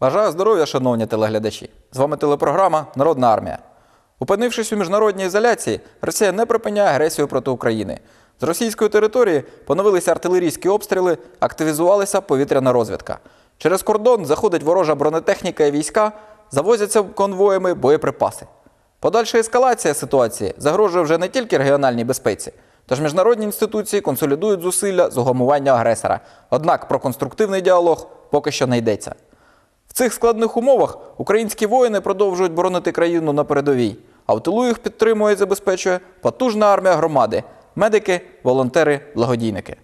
Бажаю здоров'я, шановні телеглядачі! З вами телепрограма Народна армія. Опинившись у міжнародній ізоляції, Росія не припиняє агресію проти України. З російської території поновилися артилерійські обстріли, активізувалася повітряна розвідка. Через кордон заходить ворожа бронетехніка і війська, завозяться конвоями боєприпаси. Подальша ескалація ситуації загрожує вже не тільки регіональній безпеці, тож міжнародні інституції консолідують зусилля з угамування агресора. Однак про конструктивний діалог поки що не йдеться. В цих складних умовах українські воїни продовжують боронити країну на передовій, а в тилу їх підтримує і забезпечує потужна армія громади, медики, волонтери, благодійники.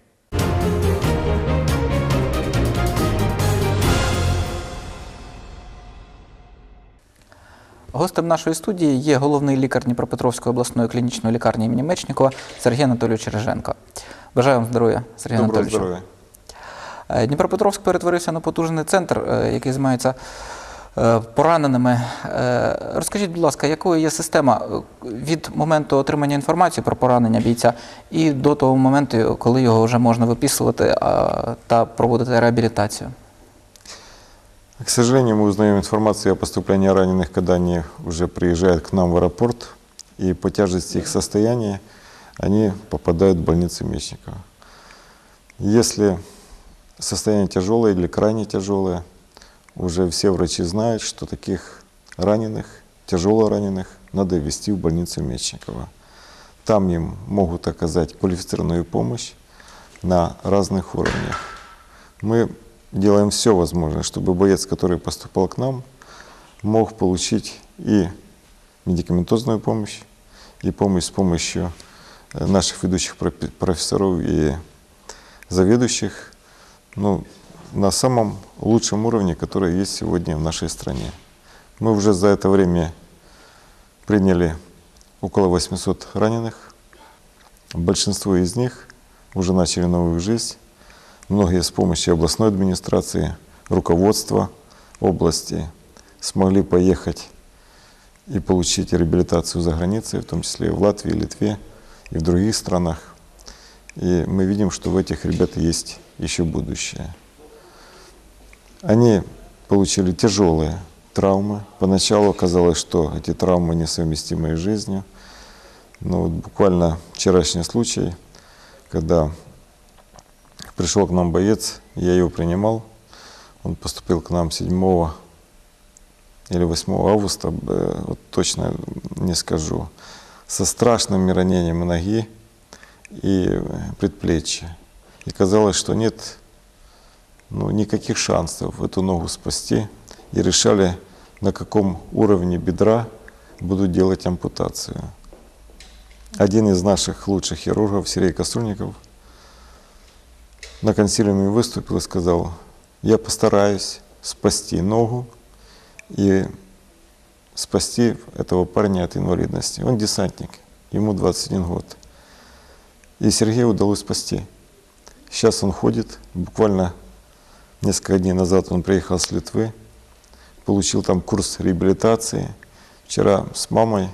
Гостем нашої студії є головний лікар Дніпропетровської обласної клінічної лікарні імені Мечнікова Сергій Анатолійович Реженко. Бажаю вам здоров'я, Сергій Доброго Анатолійович. здоров'я. Е, Дніпропетровськ перетворився на потужний центр, е, який займається е, пораненими. Е, Розкажіть, будь ласка, якою є система е, від моменту отримання інформації про поранення бійця і до того моменту, коли його вже можна виписувати а, та проводити реабілітацію? К сожалению, мы узнаем информацию о поступлении раненых, когда они уже приезжают к нам в аэропорт, и по тяжести их состояния они попадают в больницу Мечникова. Если состояние тяжелое или крайне тяжелое, уже все врачи знают, что таких раненых, тяжело раненых, надо везти в больницу Мечникова. Там им могут оказать квалифицированную помощь на разных уровнях. Мы делаем все возможное, чтобы боец, который поступал к нам, мог получить и медикаментозную помощь, и помощь с помощью э, наших ведущих профессоров и заведующих ну, на самом лучшем уровне, который есть сегодня в нашей стране. Мы уже за это время приняли около 800 раненых. Большинство из них уже начали новую жизнь. Многие с помощью областной администрации, руководства области смогли поехать и получить реабилитацию за границей, в том числе в Латвии, Литве и в других странах. И мы видим, что в этих ребят есть еще будущее. Они получили тяжелые травмы. Поначалу казалось, что эти травмы несовместимы с жизнью. Но вот буквально вчерашний случай, когда пришел к нам боец, я его принимал. Он поступил к нам 7 или 8 августа, вот точно не скажу, со страшными ранениями ноги и предплечья. И казалось, что нет ну, никаких шансов эту ногу спасти. И решали, на каком уровне бедра будут делать ампутацию. Один из наших лучших хирургов, Сергей Косульников, на консилиуме выступил и сказал, я постараюсь спасти ногу и спасти этого парня от инвалидности. Он десантник, ему 21 год. И Сергею удалось спасти. Сейчас он ходит, буквально несколько дней назад он приехал с Литвы, получил там курс реабилитации. Вчера с мамой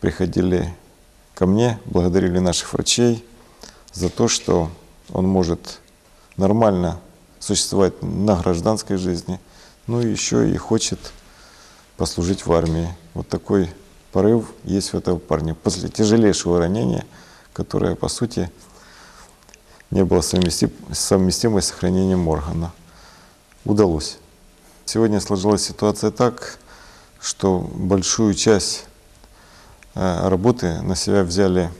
приходили ко мне, благодарили наших врачей за то, что он может нормально существовать на гражданской жизни, ну и еще и хочет послужить в армии. Вот такой порыв есть у этого парня. После тяжелейшего ранения, которое, по сути, не было совместимо, с сохранением органа. Удалось. Сегодня сложилась ситуация так, что большую часть э, работы на себя взяли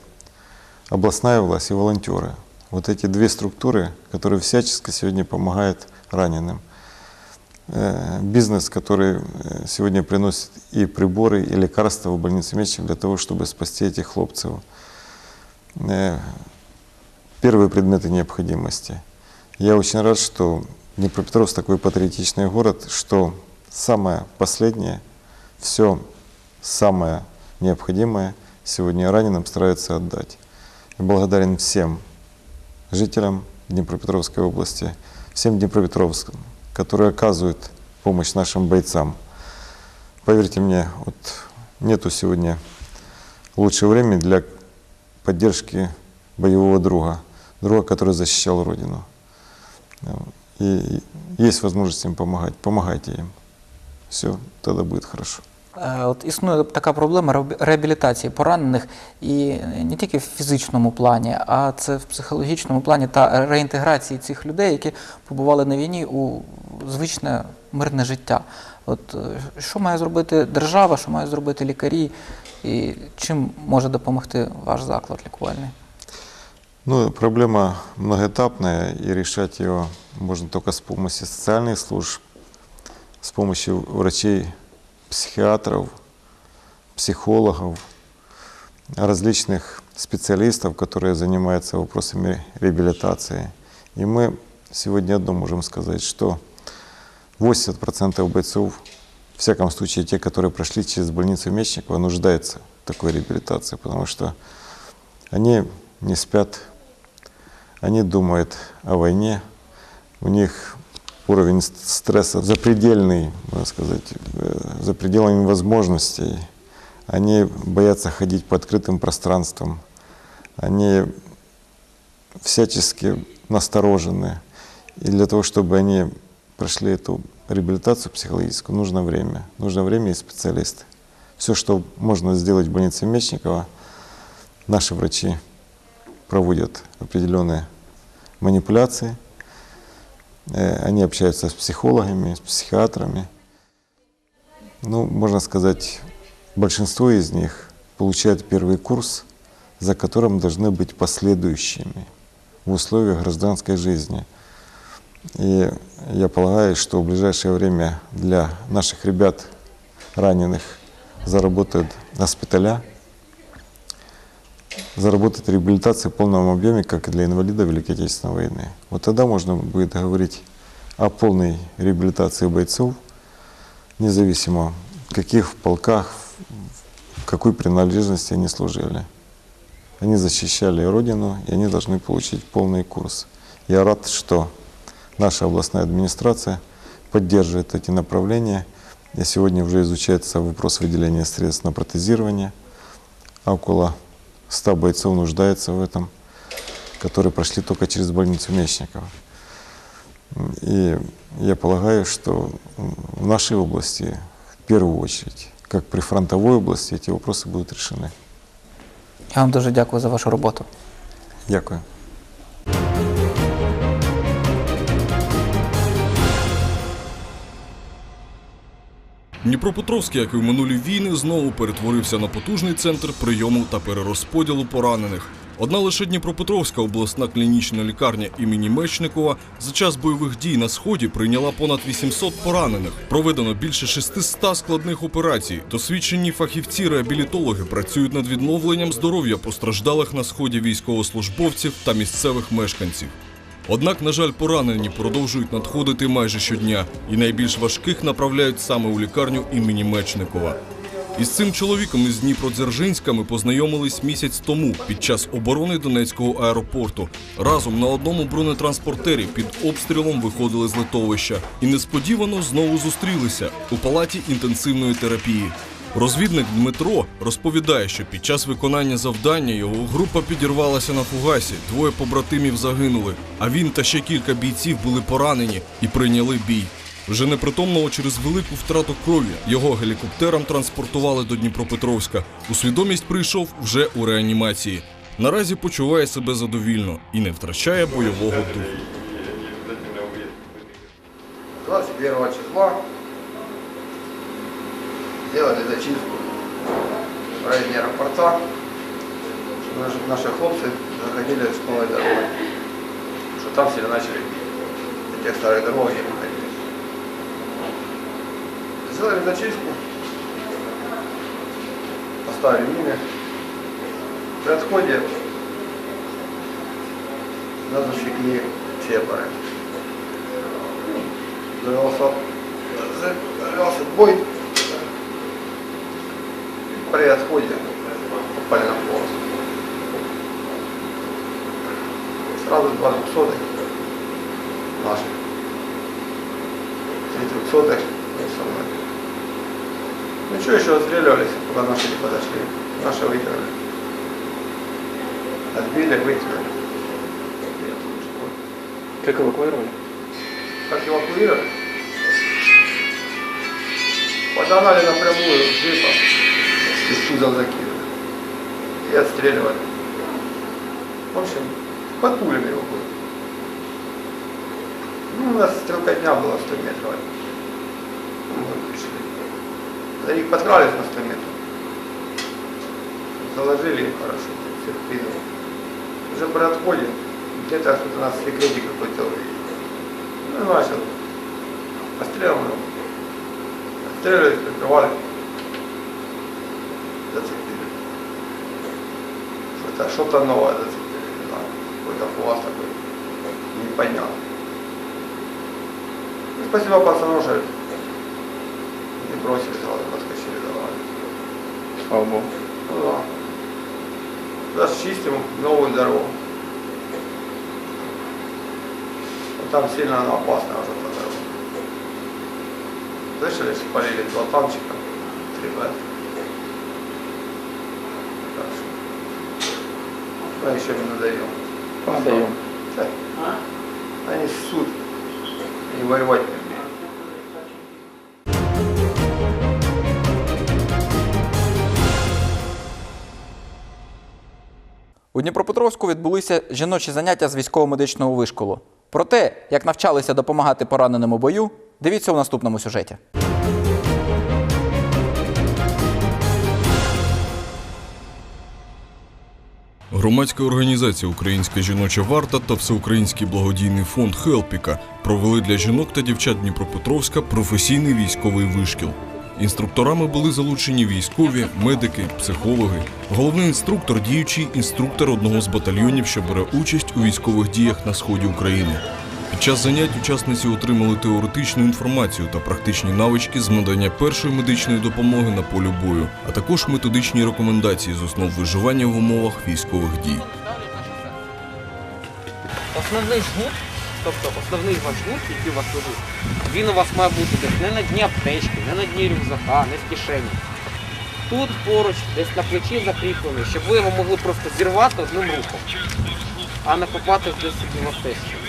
областная власть и волонтеры. Вот эти две структуры, которые всячески сегодня помогают раненым. Э, Бизнес, который э, сегодня приносит и приборы, и лекарства в больницу Мечник для того, чтобы спасти этих хлопцев. Первые предметы необходимости. Я очень рад, что Днепропетровск такой патриотичный город, что самое последнее, все самое необходимое сегодня раненым стараются отдать. И благодарен всем жителям Днепропетровской области, всем Днепропетровским, которые оказывают помощь нашим бойцам. Поверьте мне, вот нету сегодня лучшего времени для поддержки боевого друга, друга, который защищал Родину. И есть возможность им помогать. Помогайте им. все тогда будет хорошо. Е, От існує така проблема реабілітації поранених і не тільки в фізичному плані, а це в психологічному плані та реінтеграції цих людей, які побували на війні у звичне мирне життя. От е, що має зробити держава, що мають зробити лікарі, і чим може допомогти ваш заклад лікувальний? Ну, проблема многоэтапная, и решать ее можно только с помощью социальных служб, с помощью врачей, психиатров, психологов, различных специалистов, которые занимаются вопросами реабилитации. И мы сегодня одно можем сказать, что 80% бойцов, в всяком случае те, которые прошли через больницу Мечникова, нуждаются в такой реабилитации, потому что они не спят, они думают о войне, у них уровень ст- стресса запредельный, можно сказать, э, за пределами возможностей. Они боятся ходить по открытым пространствам, они всячески насторожены. И для того, чтобы они прошли эту реабилитацию психологическую, нужно время. Нужно время и специалисты. Все, что можно сделать в больнице Мечникова, наши врачи проводят определенные манипуляции. Э, Они общаются с психологами, с психиатрами. Ну, можно сказать, большинство из них получают первый курс, за которым должны быть последующими в условиях гражданской жизни. И я полагаю, что в ближайшее время для наших ребят раненых заработают госпиталя, заработать реабилитация в полном объеме, как и для инвалидов Великой Отечественной войны. Вот тогда можно будет говорить о полной реабилитации бойцов, независимо в каких полках, в какой принадлежности они служили. Они защищали Родину, и они должны получить полный курс. Я рад, что наша областная администрация поддерживает эти направления. И сегодня уже изучается вопрос выделения средств на протезирование. А около 100 бойцов нуждается в этом, которые прошли только через больницу Мечникова. И я полагаю, что в нашей области в первую очередь, как при фронтовой области, эти вопросы будут решены. Я вам дуже дякую за вашу роботу. Дякую. Дніпропетровськ, як і в минулі війни, знову перетворився на потужний центр прийому та перерозподілу поранених. Одна лише Дніпропетровська обласна клінічна лікарня імені Мечникова за час бойових дій на сході прийняла понад 800 поранених. Проведено більше 600 складних операцій. Досвідчені фахівці-реабілітологи працюють над відновленням здоров'я постраждалих на сході військовослужбовців та місцевих мешканців. Однак, на жаль, поранені продовжують надходити майже щодня, і найбільш важких направляють саме у лікарню імені Мечникова. Із цим чоловіком із Дніпродзержинська ми познайомились місяць тому під час оборони Донецького аеропорту. Разом на одному бронетранспортері під обстрілом виходили з литовища і несподівано знову зустрілися у палаті інтенсивної терапії. Розвідник Дмитро розповідає, що під час виконання завдання його група підірвалася на фугасі. Двоє побратимів загинули, а він та ще кілька бійців були поранені і прийняли бій. Вже непритомного через велику втрату крові його гелікоптером транспортували до Дніпропетровська. У свідомість прийшов вже у реанімації. Наразі почуває себе задовільно і не втрачає бойового духу. 21 числа сделали зачистку в районе аэропорта, что наши, хлопцы заходили с новой дорогой, что там все начали бить. Тех старых дорог не выходили. Сделали зачистку, поставили мины. При отходе нас засекли сепары завелся, завелся бой. Попали на полос. Сразу два двухсотых наши. Три трехсотых и со мной. Ну что еще отстреливались, пока наши не подошли. Наши выиграли. Отбили, выиграли. Как эвакуировали? Как эвакуировали? Подогнали напрямую джипа, из кузов закинули. И отстреливали. В общем, под пулями его было. Ну, у нас стрелкотня была 100 метров. Мы пришли. За них подкрались на 100 метров. Заложили их хорошо, всех приняли. Уже при отходе, где-то что-то нас секретик какой-то. Ну, начал. Мы его. Отстреливали, прикрывали. Зацепили. Что-то, что-то новое зацепили, знаю. Какой-то фугас такой. Непонятно. Ну, спасибо пацану, что не бросили сразу, подскочили давай. Слава Богу. Ну да. Сейчас чистим новую дорогу. Вот там сильно она опасная уже эта дорога. Слышали, спалили два танчика, три Б. Мы еще не надаем. Надаем. Да. Они суд и воевать не умеют. У Дніпропетровську відбулися жіночі заняття з військово-медичного вишколу. Про те, як навчалися допомагати пораненим у бою, дивіться у наступному сюжеті. Громадська організація Українська жіноча варта та Всеукраїнський благодійний фонд Хелпіка провели для жінок та дівчат Дніпропетровська професійний військовий вишкіл. Інструкторами були залучені військові, медики, психологи. Головний інструктор діючий інструктор одного з батальйонів, що бере участь у військових діях на сході України. Під час занять учасниці отримали теоретичну інформацію та практичні навички з надання першої медичної допомоги на полі бою, а також методичні рекомендації з основ виживання в умовах військових дій. Основний жгут, тобто основний ваш жгут, який у вас лежить, він у вас має бути десь не на дні аптечки, не на дні рюкзака, не в кишені. Тут поруч, десь на плечі закріплений, щоб ви його могли просто зірвати одним рухом, а не попати десь в аптечці.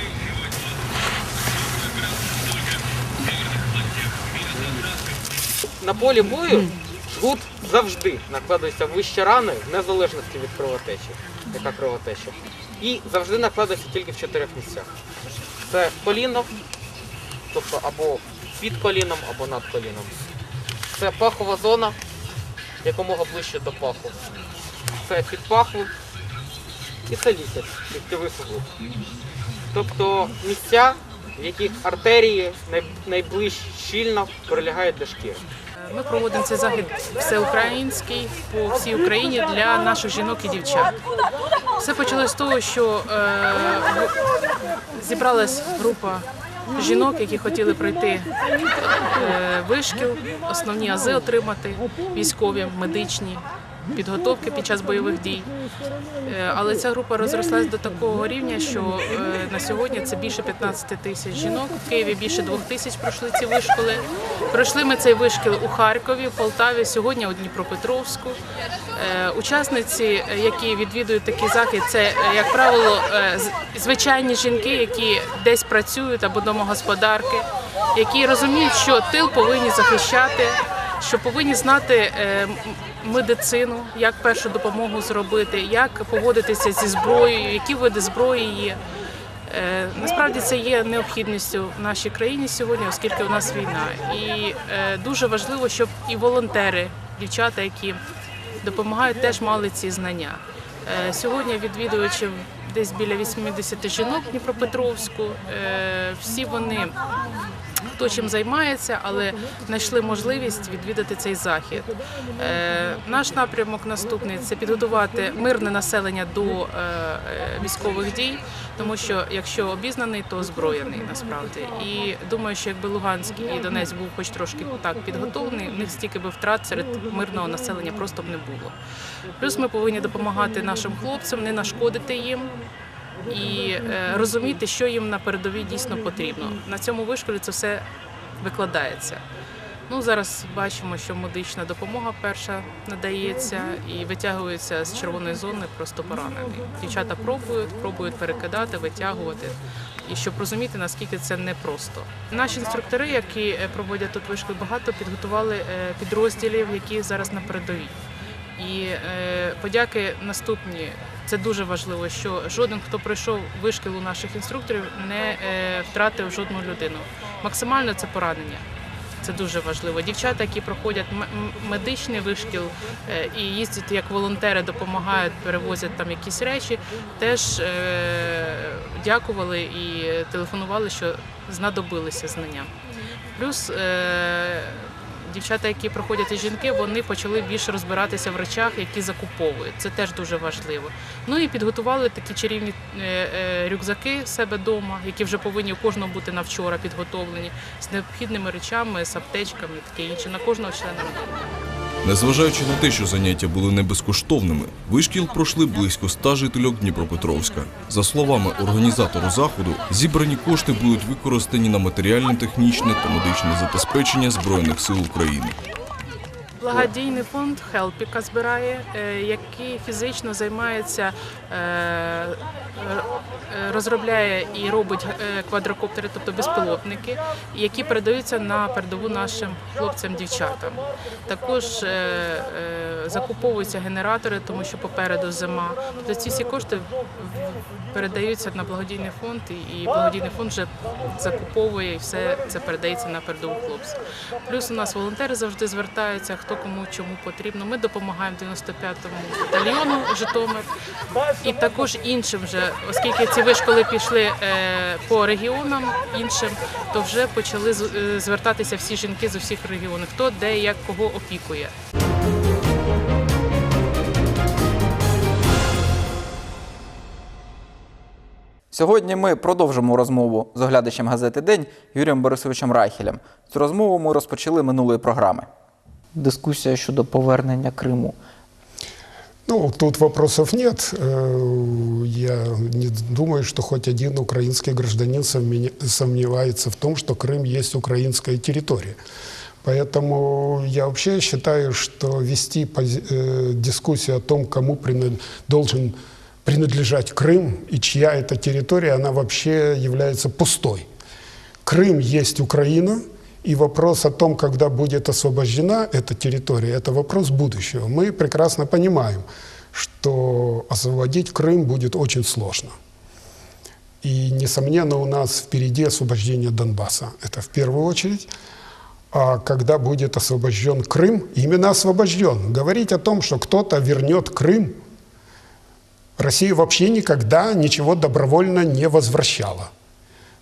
На полі бою жгут завжди накладається вище рани, в незалежності від кровотечі, яка кровотеча. І завжди накладається тільки в чотирьох місцях. Це коліно, тобто або під коліном, або над коліном. Це пахова зона, якомога ближче до паху. Це під паху і це лікоть, ліктьовий суглоб. Тобто місця, в яких артерії най- найближч щільно прилягають до шкіри. Ми проводимо цей захід всеукраїнський по всій Україні для наших жінок і дівчат. Все почалося з того, що е, зібралась група жінок, які хотіли пройти е, вишкіл, основні ази отримати, військові, медичні підготовки під час бойових дій. Е, Але ця група розрослась до такого рівня, що е, на сьогодні це більше 15 тисяч жінок. В Києві більше 2 тисяч пройшли ці вишколи. Пройшли ми цей вишкіл у Харкові, в Полтаві, сьогодні у Дніпропетровську. Е, Учасниці, які відвідують такий захід, це, як правило, звичайні жінки, які десь працюють або домогосподарки, які розуміють, що тил повинні захищати, що повинні знати е, медицину, як першу допомогу зробити, як поводитися зі зброєю, які види зброї є. Е, Насправді це є необхідністю в нашій країні сьогодні, оскільки у нас війна. І е, дуже важливо, щоб і волонтери, дівчата, які допомагають, теж мали ці знання. Сьогодні відвідувачів десь біля 80 жінок Дніпропетровську. Всі вони хто чим займається, але знайшли можливість відвідати цей захід. Е, наш напрямок наступний це підготувати мирне населення до е, військових дій, тому що якщо обізнаний, то озброєний насправді. І думаю, що якби Луганськ і Донець був хоч трошки так підготовлений, в них стільки би втрат серед мирного населення просто б не було. Плюс ми повинні допомагати нашим хлопцям, не нашкодити їм і е, розуміти, що їм на передовій дійсно потрібно. На цьому вишколі це все викладається. Ну зараз бачимо, що медична допомога перша надається і витягується з червоної зони просто поранений. Дівчата пробують, пробують перекидати, витягувати. І щоб розуміти, наскільки це непросто. Наші інструктори, які е, проводять тут вишкіл, багато підготували е, підрозділів, які зараз на передовій. І е, подяки наступні. Це дуже важливо, що жоден, хто пройшов вишкіл у наших інструкторів, не е, втратив жодну людину. Максимально це поранення. Це дуже важливо. Дівчата, які проходять медичний вишкіл е, і їздять як волонтери, допомагають, перевозять там якісь речі, теж дякували і телефонували, що знадобилися знання. Плюс дівчата, які проходять і жінки, вони почали більше розбиратися в речах, які закуповують. Це теж дуже важливо. Ну і підготували такі чарівні е, е, рюкзаки себе вдома, які вже повинні у кожного бути на вчора підготовлені з необхідними речами, з аптечками, таке інше на кожного члена. Незважаючи на те, що заняття були не безкоштовними, вишкіл пройшли близько ста жительок Дніпропетровська. За словами організатору заходу, зібрані кошти будуть використані на матеріальне, технічне та медичне забезпечення Збройних сил України. Благодійний фонд Хелпіка збирає, е, який фізично займається, е, розробляє і робить е, квадрокоптери, тобто безпілотники, які передаються на передову нашим хлопцям-дівчатам. Також е, е, закуповуються генератори, тому що попереду зима. Тобто ці всі кошти передаються на благодійний фонд, і- благодійний фонд вже закуповує і все це передається на передову хлопців. Плюс у нас волонтери завжди звертаються, хто кому чому потрібно. Ми допомагаємо 95-му батальйону Житомир і також іншим вже, оскільки ці вишколи пішли е, по регіонам іншим, то вже почали е, звертатися всі жінки з усіх регіонів, хто де як кого опікує. Сьогодні ми продовжимо розмову з оглядачем газети День Юрієм Борисовичем Райхелем. Цю розмову ми розпочали минулої програми. Дискусія щодо повернення Криму. Ну, тут вопросов нет. Э, Я не думаю, что хоть один украинский гражданин сомне- сомневается в том, что Крым есть украинская территория. Поэтому я вообще считаю, что вести э, дискуссию о том, кому должен принадлежать Крым и чья это территория, она вообще является пустой. Крым есть Украина, и вопрос о том, когда будет освобождена эта территория, это вопрос будущего. Мы прекрасно понимаем, что освободить Крым будет очень сложно. И, несомненно, у нас впереди освобождение Донбасса. Это в первую очередь. А когда будет освобожден Крым, именно освобожден. Говорить о том, что кто-то вернет Крым, Россия вообще никогда ничего добровольно не возвращала.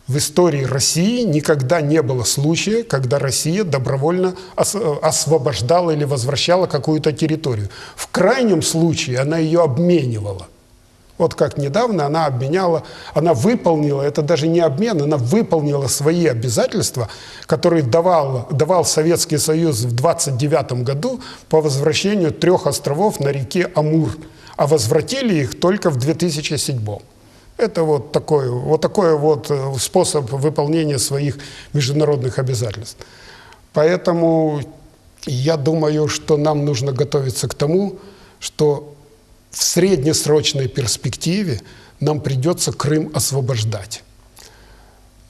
В истории России никогда не было случая, когда Россия добровольно ос- освобождала или возвращала какую-то территорию. В крайнем случае она ее обменивала. Вот как недавно она обменяла, она выполнила, это даже не обмен, она выполнила свои обязательства, которые давал, давал Советский Союз в 29 году по возвращению трех островов на реке Амур, а возвратили их только в 2007. Это вот такой вот, такой вот э, способ выполнения своих международных обязательств. Поэтому я думаю, что нам нужно готовиться к тому, что в среднесрочной перспективе нам придется Крым освобождать.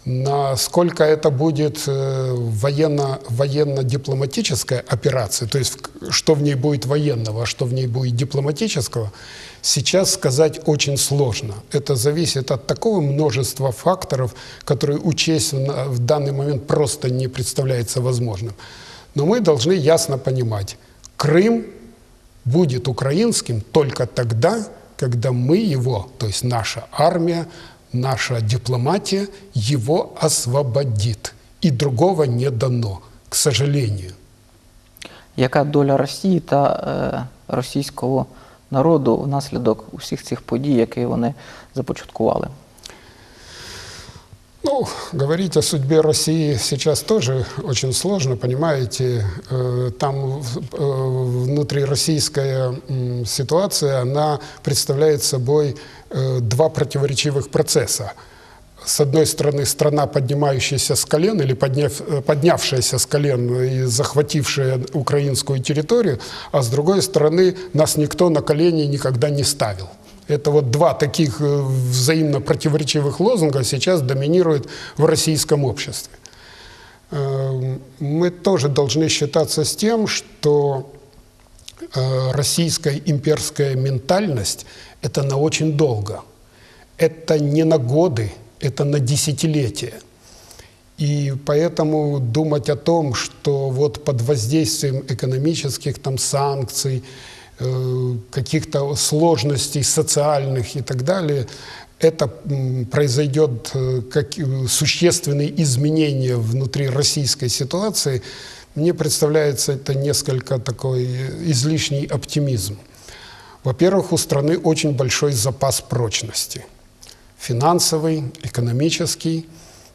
Насколько это будет э, военно, военно-дипломатическая операция, то есть что в ней будет военного, а что в ней будет дипломатического, сейчас сказать очень сложно. Это зависит от такого множества факторов, которые учесть в данный момент просто не представляется возможным. Но мы должны ясно понимать, Крым будет украинским только тогда, когда мы его, то есть наша армия, наша дипломатия его освободит. И другого не дано, к сожалению. Яка доля Росії та е, російського народу внаслідок усіх цих подій, які вони започаткували? Ну, говорить о судьбе России сейчас тоже очень сложно, понимаете. Э, Там э, внутрироссийская м, ситуация, она представляет собой э, два противоречивых процесса. с одной стороны, страна, поднимающаяся с колен или подняв, э, поднявшаяся с колен и захватившая украинскую территорию, а с другой стороны, нас никто на колени никогда не ставил. Это вот два таких э, взаимно противоречивых лозунга сейчас доминируют в российском обществе. Э, Мы тоже должны считаться с тем, что э, российская имперская ментальность – это на очень долго. Это не на годы, это на десятилетия. И поэтому думать о том, что вот под воздействием экономических там санкций, э, каких-то сложностей социальных и так далее, это произойдет э, как э, существенные изменения внутри российской ситуации, мне представляется это несколько такой излишний оптимизм. Во-первых, у страны очень большой запас прочности. Финансовый, экономический.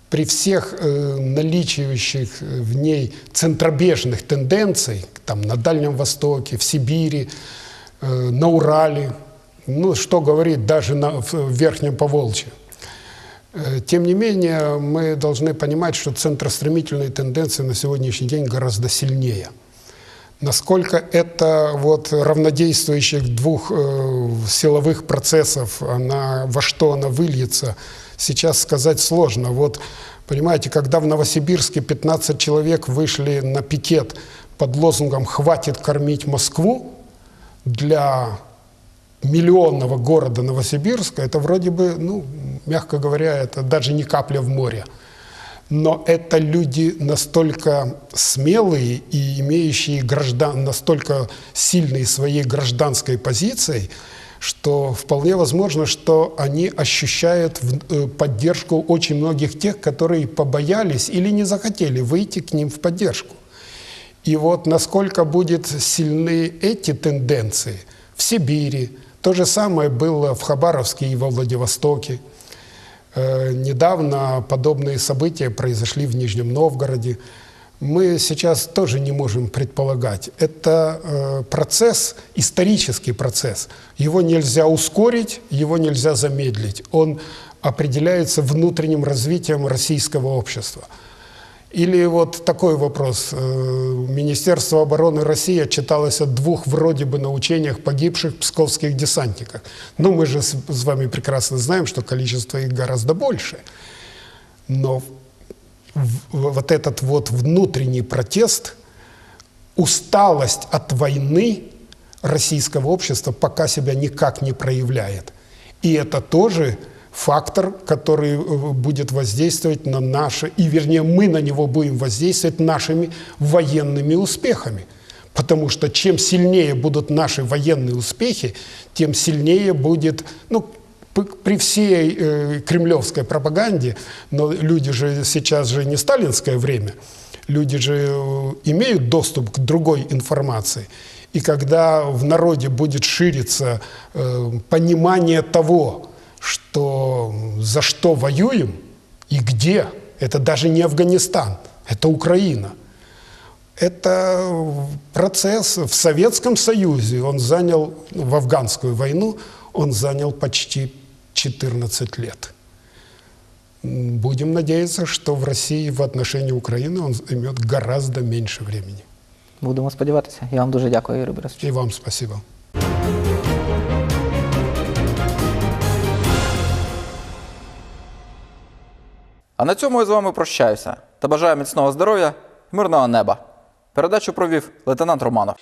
При всех э, наличиющих э, в ней центробежных тенденций, там, на Дальнем Востоке, в Сибири, э, на Урале, ну, что говорить, даже на, в Верхнем Поволжье. Э, Тем не менее, мы должны понимать, что центростремительные тенденции на сегодняшний день гораздо сильнее. Насколько это вот равнодействующих двух э, силовых процессов, она, во что она выльется, сейчас сказать сложно. Вот, понимаете, когда в Новосибирске 15 человек вышли на пикет под лозунгом «Хватит кормить Москву», для миллионного города Новосибирска, это вроде бы, ну, мягко говоря, это даже не капля в море. Но это люди настолько смелые и имеющие граждан, настолько сильные своей гражданской позицией, что вполне возможно, что они ощущают э, поддержку очень многих тех, которые побоялись или не захотели выйти к ним в поддержку. И вот насколько будут сильны эти тенденции в Сибири, то же самое было в Хабаровске и во Владивостоке. Э, Недавно подобные события произошли в Нижнем Новгороде. Мы сейчас тоже не можем предполагать. Это э, процесс, исторический процесс. Его нельзя ускорить, его нельзя замедлить. Он определяется внутренним развитием российского общества. Или вот такой вопрос. Э, Министерство обороны России отчиталось о двух вроде бы на учениях погибших псковских десантников. Ну, мы же с вами прекрасно знаем, что количество их гораздо больше. Но вот этот вот внутренний протест, усталость от войны российского общества пока себя никак не проявляет. И это тоже фактор, который э, будет воздействовать на наше, и вернее мы на него будем воздействовать нашими военными успехами. Потому что чем сильнее будут наши военные успехи, тем сильнее будет, ну, при всей э, кремлевской пропаганде, но люди же сейчас же не сталинское время, люди же э, имеют доступ к другой информации. И когда в народе будет шириться э, понимание того, что за что воюем и где, это даже не Афганистан, это Украина. Это процесс в Советском Союзе. Он занял, в афганскую войну, он занял почти 14 лет. Будем надеяться, что в России в отношении Украины он займет гораздо меньше времени. Будемо сподіватися. Я вам дуже дякую, Юрій Борисович. И вам спасибо. А на цьому я з вами прощаюся та бажаю міцного здоров'я і мирного неба. Передачу провів лейтенант Романов.